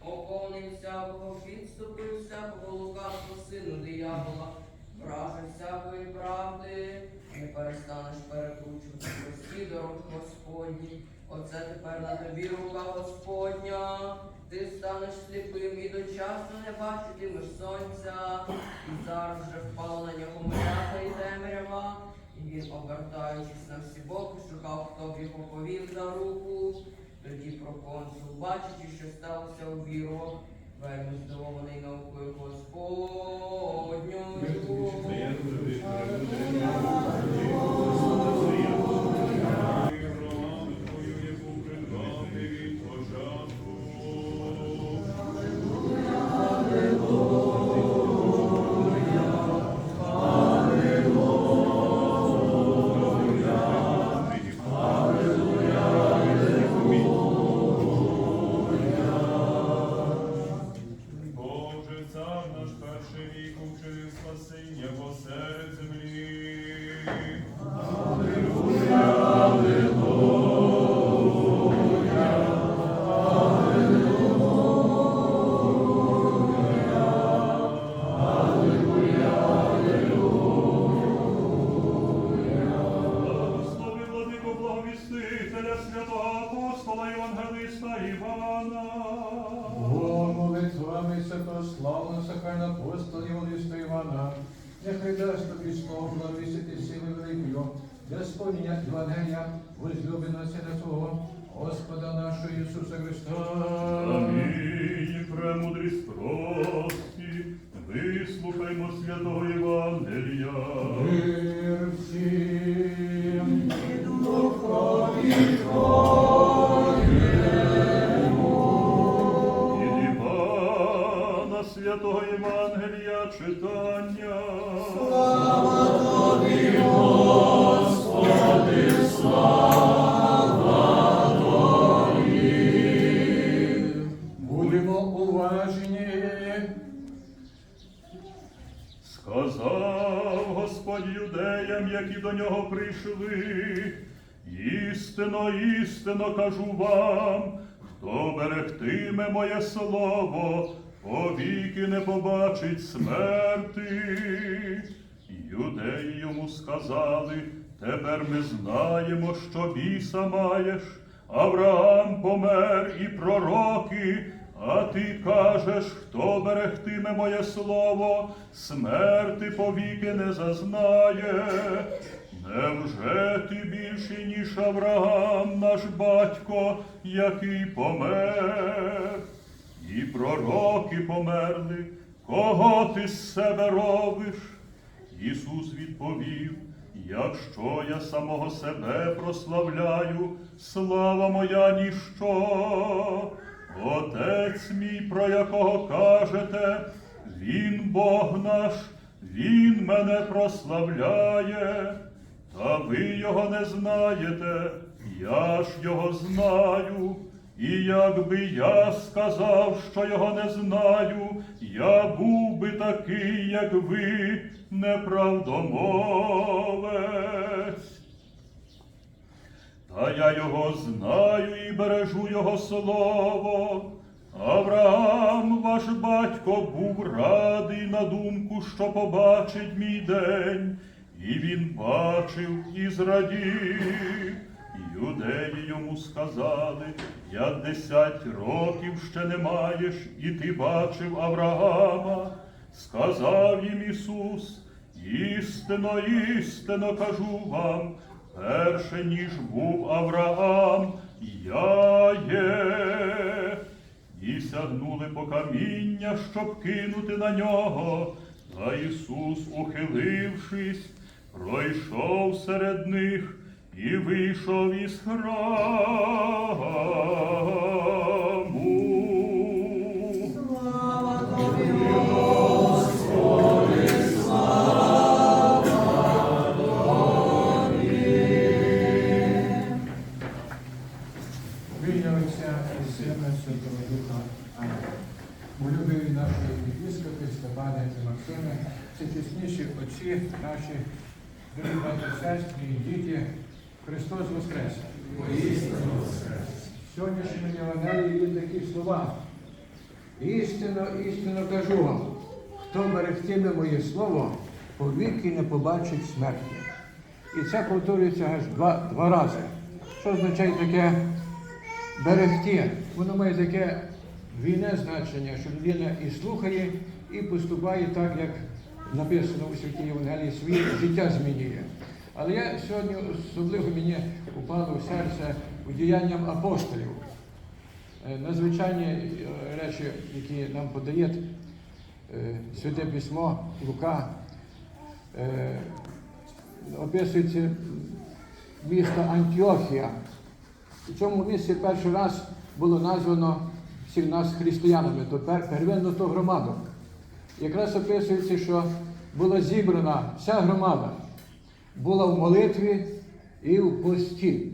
Оповнив всякого, підступив всякого лукавого сину диявола, враже всякої правди, не перестанеш перекручувати прості дороги Господні. Оце тепер на тобі рука Господня. Ти станеш сліпим і дочасно не бачитимеш сонця, і зараз вже впала на нього мряка і темрява. І він, обертаючись на всі боки, шукав, хто б його повів за руку. Тоді проконсул, бачачи, що сталося у віру, вельми здивований наукою Господньою. Боже, наш перший вік учинив спасіння посеред землі. Благослови святославно сахайна апостол Євангелиста Івана. Нехай дасть тобі слово благовістити сили великою, Господня Євангелія, возлюбленого Сина Твого, Господа нашого Ісуса Христа. Амінь, премудрі спрості, вислухаймо святого Євангелія. Читання. Будемо уважні. Сказав Господь юдеям, які до нього прийшли. Істинно, істинно кажу вам, хто берегтиме моє слово, повіки не побачить смерти. Юдеї йому сказали, тепер ми знаємо, що біса маєш. Авраам помер і пророки, а ти кажеш, хто берегтиме моє слово, смерти повіки не зазнає. Невже ти більший, ніж Авраам, наш батько, який помер? І пророки померли, кого ти з себе робиш? Ісус відповів, якщо я самого себе прославляю, слава моя ніщо. Отець мій, про якого кажете, Він Бог наш, Він мене прославляє, та ви його не знаєте, я ж його знаю. І якби я сказав, що його не знаю, я був би такий, як ви, неправдомовець. Та я його знаю і бережу його слово. Авраам, ваш батько, був радий на думку, що побачить мій день, і він бачив і зрадів. Юдеї йому сказали, п'ятдесят років ще не маєш, і ти бачив Авраама. Сказав їм Ісус, істинно, істинно кажу вам, перше, ніж був Авраам, я є. І сягнули по каміння, щоб кинути на нього. Та Ісус, ухилившись, пройшов серед них і вийшов із храму. Вийнялися і Сина Святого Духа. Амінь. Улюбливі наші єпископи, Степане і Максиме, це тісніші отці наші, дорогі сестри і діти, Христос Воскрес! В сьогоднішньому Євангелії є такі слова. Істинно, істинно кажу вам, хто берегтиме моє слово, повіки не побачить смерті. І це повторюється аж два, два рази. Що означає таке берегти? Воно має таке війне значення, що людина і слухає, і поступає так, як написано у святій Євангелії, своє життя змінює. Але я сьогодні особливо мені упало в серце у діянням апостолів. Е, Надзвичайні е, речі, які нам подає е, Святе Письмо Лука, описується місто Антіохія. У цьому місці перший раз було названо всіх нас християнами, то пер, первинну ту громаду. Якраз описується, що була зібрана вся громада, була в молитві і в пості.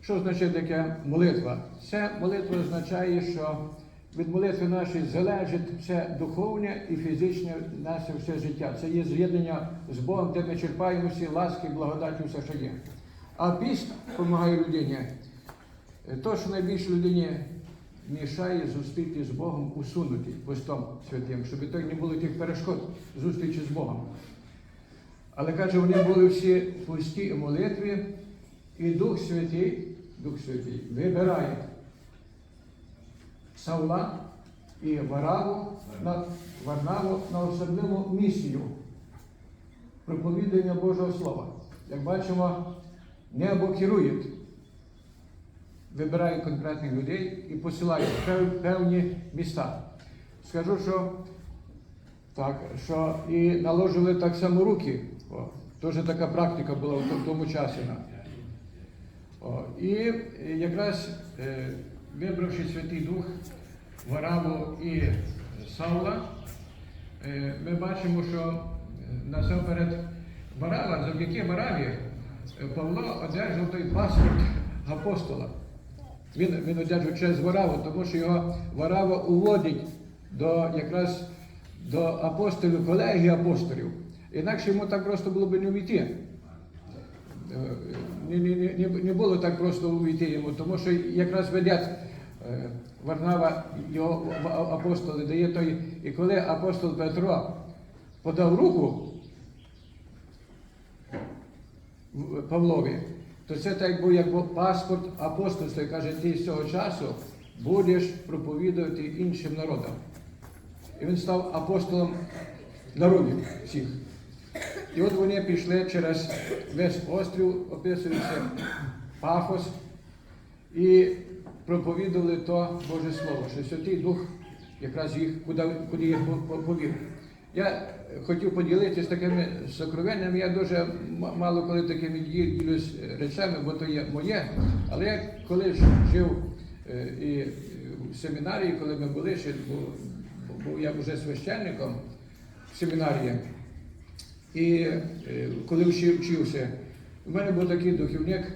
Що означає таке молитва? Це молитва означає, що від молитви нашої залежить все духовне і фізичне наше все життя. Це є з'єднання з Богом, де ми черпаємо всі ласки, благодаті, все, що є. А піст допомагає людині. То, що найбільше людині мішає зустріти з Богом, усунути постом святим, щоб то не було тих перешкод зустрічі з Богом. Але каже, вони були всі пусті і молитві, і Дух Святий, Дух Святий вибирає Савла і Вараву на Варнаву на особливу місію проповідання Божого Слова. Як бачимо, небо керує, вибирає конкретних людей і посилає в певні міста. Скажу, що так, що і наложили так само руки. О, теж така практика була в тому- часі. О, і якраз е, вибравши Святий Дух Вараву і Саула, е, ми бачимо, що е, насамперед Варава, завдяки Вараві, е, Павло одержав той паспорт апостола. Він, він одержав через Вараву, тому що його Варава уводить до якраз до апостолів, колегії апостолів. Інакше йому так просто було б не увійти. Е, Не, не, не, було так просто увійти йому, тому що якраз ведять е, Варнава його апостоли дає той. І коли апостол Петро подав руку Павлові, то це так був як паспорт апостольства. І каже, ти з цього часу будеш проповідувати іншим народам. І він став апостолом народів всіх. І от вони пішли через весь острів, описується Пафос, і проповідували то Боже Слово, що Святий Дух якраз їх, куди, куди їх по- по- повів. Я хотів поділитися такими сокровеннями, я дуже мало коли такими ді- ділюсь речами, бо то є моє. Але я коли ж жив е, і в семінарії, коли ми були, ще був, був я вже священником в семінарії, і е, коли вчив- вчився, у мене був такий духовник,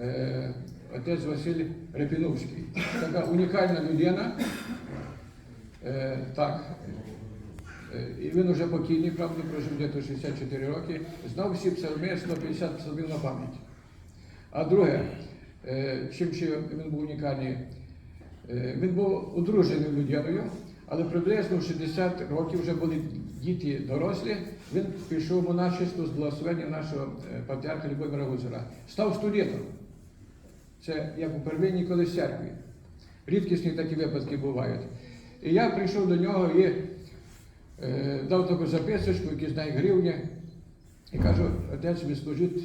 е, отець Василь Репіновський. Така унікальна людина. Е, так. І він вже покійний, правда, прожив десь 64 роки, знав всі псалми, 150 псалмів на пам'ять. А друге, чим ще він був унікальний, він був одружений людиною, але приблизно в 60 років вже були діти дорослі. Він пішов монашество з благословення нашого е, патріарха Любомира Гузера. Став студентом. Це як у первинній колись церкві. Рідкісні такі випадки бувають. І я прийшов до нього і е, дав таку записочку, якісь знає гривні, і кажу, отець, ви служить е,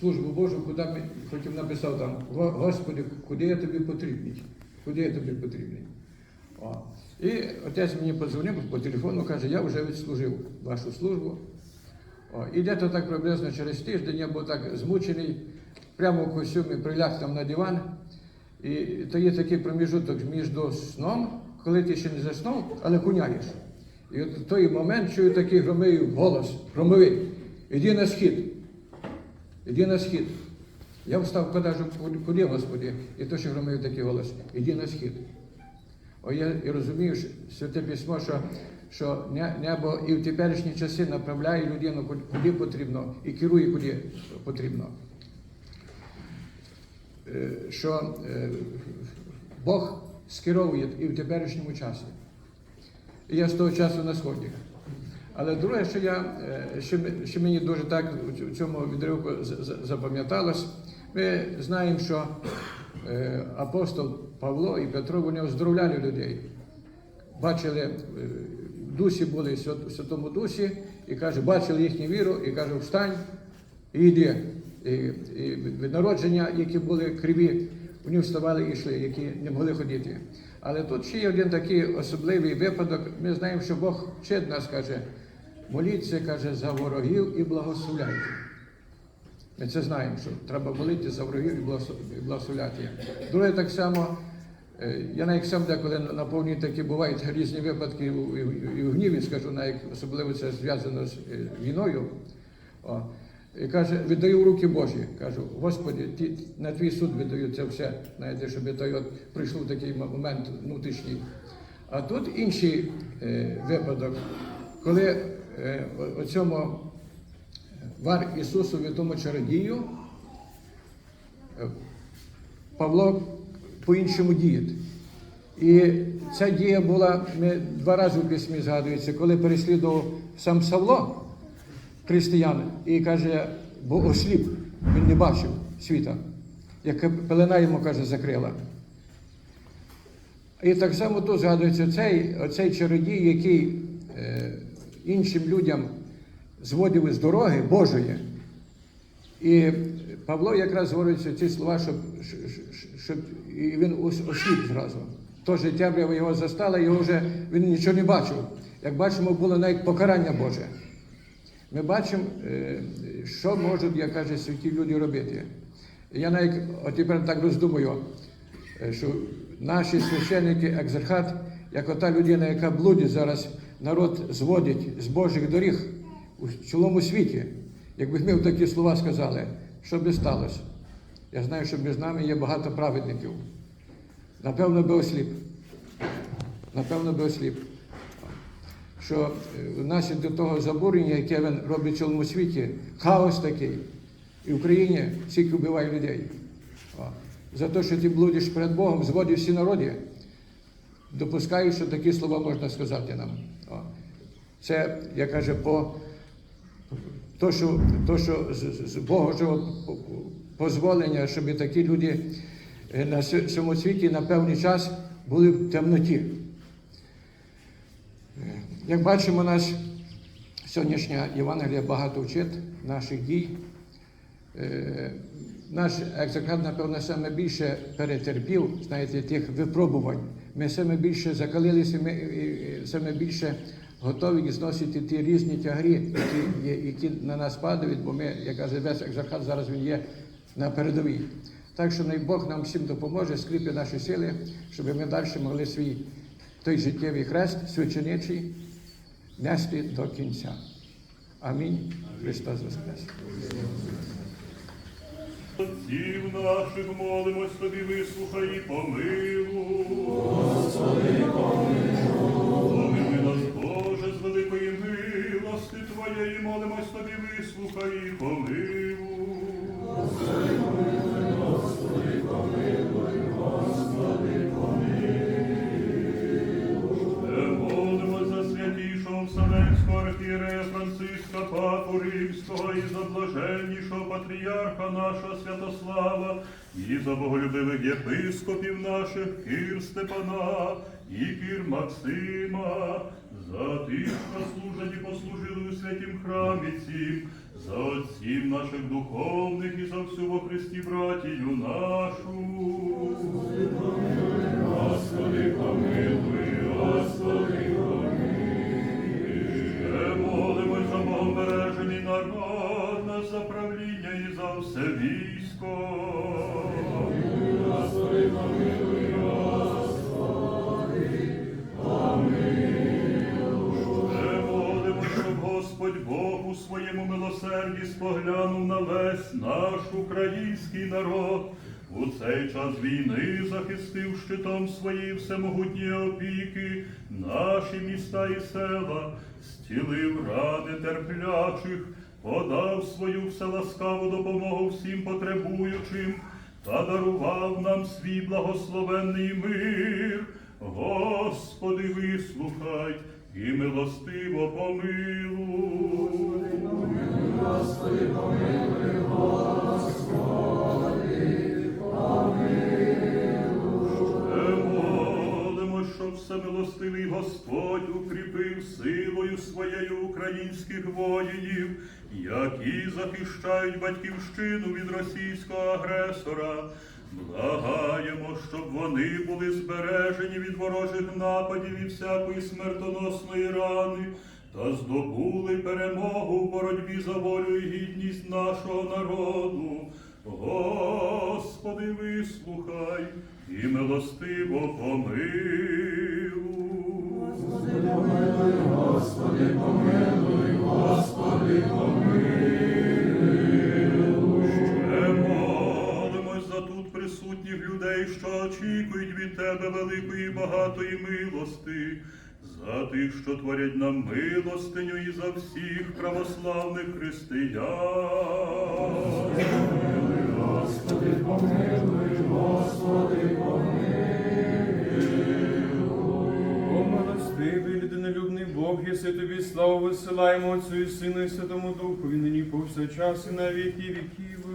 службу Божу, куди ми хотів написав там, Господи, куди я тобі потрібний? Куди я тобі потрібний? І отець мені подзвонив по телефону, каже, я вже відслужив вашу службу. О, і де-то так приблизно через тиждень я був так змучений, прямо в костюмі приляг там на диван. І то є такий проміжуток між сном, коли ти ще не заснув, але куняєш. І от в той момент чую такий громовий голос, громовий. Іди на схід. Іди на схід. Я встав, кажу, куди, Господи? І то ще громив такий голос, іди на схід. Я розумію, що святе письмо, що, що небо і в теперішні часи направляє людину куди- потрібно і керує куди потрібно. Е, Що е, Бог скеровує і в теперішньому часі. І я з того часу на сході. Але друге, що я е, що, мені дуже так у цьому відривку запам'яталось, ми знаємо, що апостол Павло і Петро вони оздоровляли людей. Бачили, е, в дусі були в Святому Дусі, і каже, бачили їхню віру, і каже, встань і йди. І, і від народження, які були криві, вони вставали і йшли, які не могли ходити. Але тут ще є один такий особливий випадок. Ми знаємо, що Бог вчить нас, каже, моліться, каже, за ворогів і благословляйте. Ми це знаємо, що треба молити за ворогів і благословляти. Друге, так само, е, я навіть сам деколи на на такі бувають різні випадки і у гніві, скажу, особливо це зв'язано з е, війною. О. І каже, віддаю в руки Божі. Кажу, Господи, ті, на твій суд віддаю це все. Знаєте, щоб той от прийшов такий момент внутрішній. А тут інший е, випадок, коли е, о- вар Ісусові тому чародію, е, Павло по-іншому діє. І ця дія була ми два рази в письмі згадується, коли переслідував сам Савло християн і каже, бо осліп, він не бачив світа, як пелена йому каже, закрила. І так само тут згадується цей, оцей чародій, який е, іншим людям зводив із дороги Божої. І Павло якраз говорить ці слова, щоб- щоб і він ос- осліп зразу. Тож темрява його застала, його вже він нічого не бачив. Як бачимо, було навіть покарання Боже. Ми бачимо, е, що можуть, як каже, святі люди робити. Я навіть тепер так роздумую, е, що наші священники, екзархат, як ота людина, яка блудить зараз, народ зводить з Божих доріг у цілому світі. Якби ми такі слова сказали, що би сталося? Я знаю, що між нами є багато праведників. Напевно, би осліп. Напевно, би осліп. Що е, внаслідок того забурення, яке він робить в цілому світі, хаос такий. І в Україні стільки вбиває людей. За те, що ти блудиш перед Богом, зводиш всі народи. Допускаю, що такі слова можна сказати нам. Це, я каже, по то, що, то, що з, з- Божого дозволення, щоб такі люди е, на цьому світі на певний час були в темноті. Е, Як бачимо, наш сьогоднішня Євангелія багато вчить наших дій. Е, Наш екзакрат, напевно, саме більше перетерпів, знаєте, тих випробувань. Ми саме більше закалилися, ми саме більше готові зносити ті різні тягарі, які, які на нас падають, бо ми, як каже, весь екзархат зараз він є на передовій. Так що най Бог нам всім допоможе, скріпи наші сили, щоб ми далі могли свій той життєвий хрест, священичий, нести до кінця. Амінь. Христос Воскрес. Отців наших молимось тобі, вислухай і помилуй. Господи, помилуй. нас, Боже, з великої милости Твоєї, молимось тобі, вислухай і помилуй. Нашого Святослава, і за боголюбивих єпископів наших Кир Степана і Кир Максима, за тих, що служать і послужили у святім храмі цім, за отців наших духовних і за всю во Христі братію нашу. Господи, помилуй, Господи, Ще молимось за богобережений народ, нас за правління і за все військо. Милосерді споглянув на весь наш український народ. У цей час війни захистив щитом свої всемогутні опіки, наші міста і села, стілив ради терплячих, подав свою вселаскаву допомогу всім потребуючим, та дарував нам свій благословенний мир. Господи, вислухай і милостиво помилуй. Ще молимо, щоб всемилостивий Господь укріпив силою своєю українських воїнів, які захищають батьківщину від російського агресора. Благаємо, щоб вони були збережені від ворожих нападів і всякої смертоносної рани, та здобули перемогу в боротьбі за волю і гідність нашого народу. Господи, вислухай і милостиво помилуй. Господи, помилуй, Господи, помий. Ще молимось за тут присутніх людей, що очікують від тебе великої багатої милости, за тих, що творять нам милостиню, і за всіх православних християн. Господи, О, милостивий, людинолюбний Бог, єси тобі славу висилаємо Отцю і Сину і Святому Духу, і нині повсякчас і на віки віків.